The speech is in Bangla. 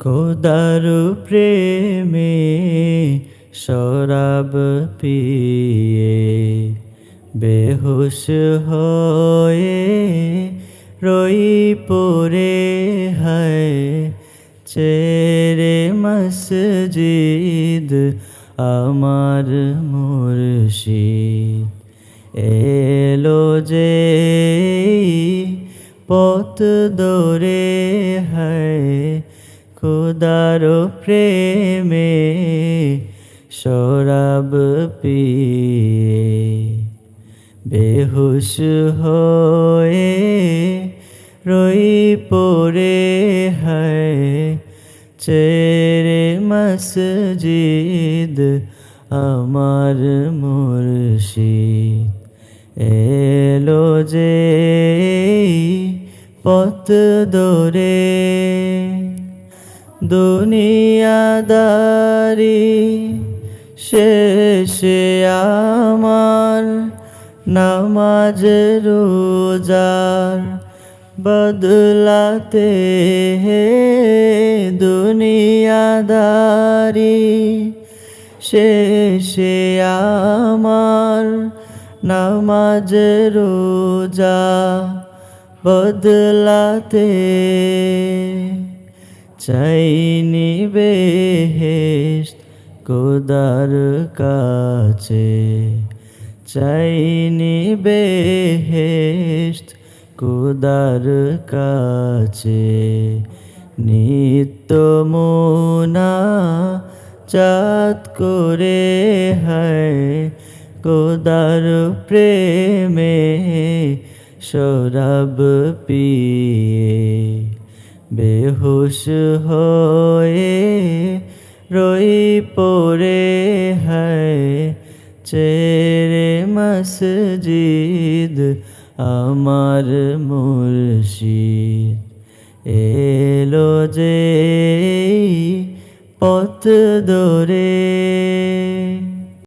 খোদার প্রেমে শরাব পিয়ে বেহুশ হয়ে রই পড়ে হায় চেরে মসজিদ আমার মুর্শিদ। এলো যে পথ দৌড়ে হায় খুদার প্রেমে শরাব পিয়ে বেহুশ হয়ে রই পড়ে হায় চেরে মসজিদ আমার মুর্শিদ। এলো যে পথ দৌড়ে দুনিয়াদারি শেষে আমার নামাজ রোজার বদলাতে হে দুনিয়াদারি শেষে আমার নামাজ রোজা বদলাতে চাইনি বেহেশত কোদার কাছে। চাইনি বেহেশত কোদার কাছে। নিত্য মোনা চাঁদ করে হয় কোদার প্রেমে শরাব পিয়ে। বেহুশ হয়ে রই পড়ে হায়। চেরে মসজিদ আমার মুর্শিদ। এলো যে পথ দরে